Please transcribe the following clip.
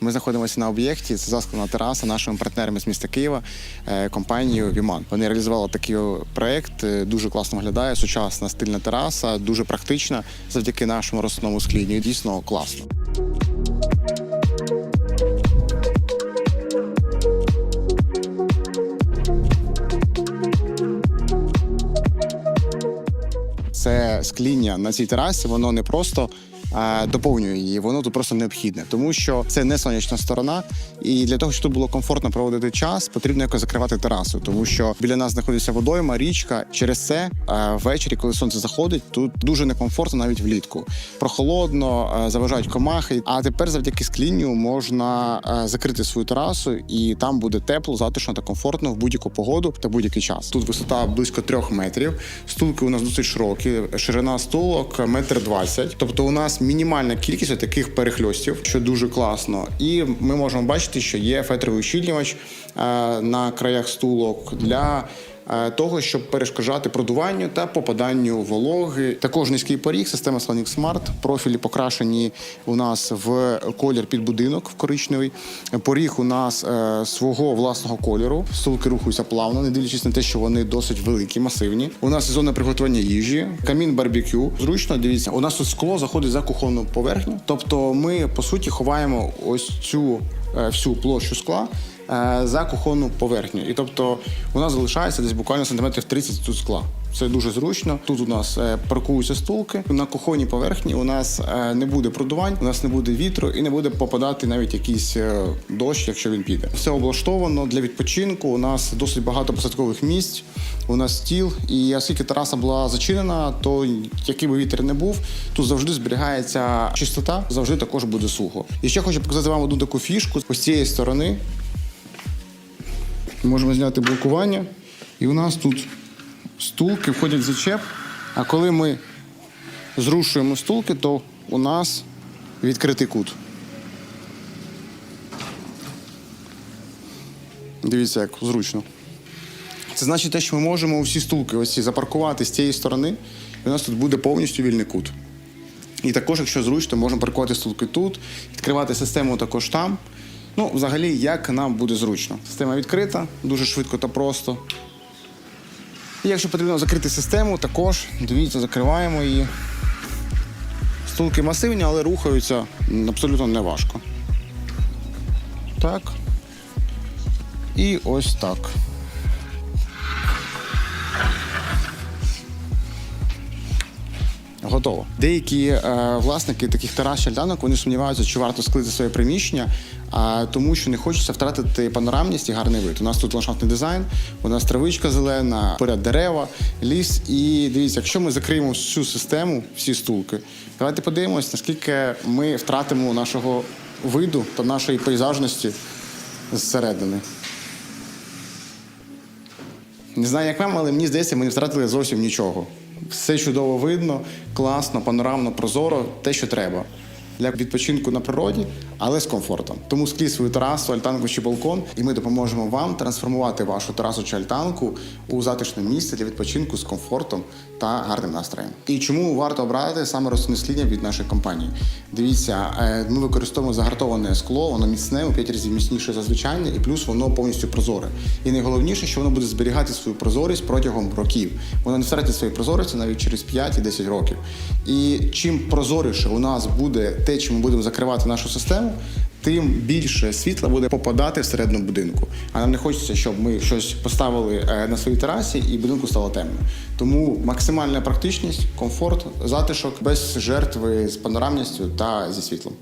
Ми знаходимося на об'єкті. Це засклана тераса нашими партнерами з міста Києва, е, компанією Віман. Вони реалізували такий проект. е, Дуже класно виглядає. Сучасна стильна тераса, дуже практична завдяки нашому розсувному склінню. Дійсно класно. Скління на цій терасі, воно не просто е, доповнює її, воно тут просто необхідне, тому що це не сонячна сторона. І для того, щоб тут було комфортно проводити час, потрібно якось закривати терасу, тому що біля нас знаходиться водойма, річка. Через це е, ввечері, коли сонце заходить, тут дуже некомфортно навіть влітку. Прохолодно, е, заважають комахи. А тепер завдяки склінню можна закрити свою терасу, і там буде тепло, затишно та комфортно в будь-яку погоду та будь-який час. Тут висота близько трьох метрів. Стулки у нас досить широкі, ширина стулок метр двадцять. Тобто, у нас мінімальна кількість таких перехльостів, що дуже класно. І ми можемо бачити, що є фетровий ущільнювач е, на краях стулок для. Е, Того, щоб перешкоджати продуванню та попаданню вологи, також низький поріг, система Sonic Smart, профілі покрашені у нас в колір під будинок в коричневий. Поріг у нас е, свого власного кольору. Стулки рухаються плавно, не дивлячись на те, що вони досить великі, масивні. У нас зона приготування їжі, камін барбекю. Зручно, дивіться, у нас тут скло заходить за кухонну поверхню. Тобто, ми по суті ховаємо ось цю всю площу скла. е, За кухонну поверхню, і тобто нас залишається десь буквально сантиметрів 30 тут скла. Це дуже зручно. Тут у нас е, паркуються стулки. На кухонній поверхні у нас е, не буде продувань, у нас не буде вітру і не буде попадати навіть якийсь е, дощ, якщо він піде. Все облаштовано для відпочинку. У нас досить багато посадкових місць. У нас стіл, і оскільки тераса була зачинена, то який би вітер не був, тут завжди зберігається чистота, завжди також буде сухо. І ще хочу показати вам одну таку фішку з цієї сторони. Можемо зняти блокування, і у нас тут стулки входять в зачеп. А коли ми зрушуємо стулки, то у нас відкритий кут. Дивіться, як зручно. Це значить те, що ми можемо всі стулки ось ці запаркувати з цієї сторони, і у нас тут буде повністю вільний кут. І також, якщо зручно, можемо паркувати стулки тут, відкривати систему також там. Ну, взагалі, як нам буде зручно. Система відкрита, дуже швидко та просто. І якщо потрібно закрити систему, також дивіться, закриваємо її. Стулки масивні, але рухаються абсолютно неважко. Так. І ось так. Готово. Деякі е, власники таких чи вони сумніваються, чи варто склити своє приміщення, а тому що не хочеться втратити панорамність і гарний вид. У нас тут ландшафтний дизайн, у нас травичка зелена, поряд дерева, ліс. І дивіться, якщо ми закриємо всю систему, всі стулки, давайте подивимось, наскільки ми втратимо нашого виду та нашої пейзажності зсередини. Не знаю, як вам, але мені здається, ми не втратили зовсім нічого. Все чудово видно, класно, панорамно, прозоро, те, що треба. Для відпочинку на природі, але з комфортом. Тому склій свою терасу, альтанку чи балкон, і ми допоможемо вам трансформувати вашу терасу чи альтанку у затишне місце для відпочинку з комфортом та гарним настроєм. І чому варто обрати саме розсунесління від нашої компанії? Дивіться, е, ми використовуємо загартоване скло, воно міцне, у 5 разів міцніше за звичайне, і плюс воно повністю прозоре. І найголовніше, що воно буде зберігати свою прозорість протягом років. Воно не втратить свої прозорості навіть через 5 і 10 років. І чим прозоріше у нас буде те, чим ми будемо закривати нашу систему, тим більше світла буде попадати всередину будинку. А нам не хочеться, щоб ми щось поставили е, на своїй терасі і будинку стало темно. Тому максимальна практичність, комфорт, затишок без жертви з панорамністю та зі світлом.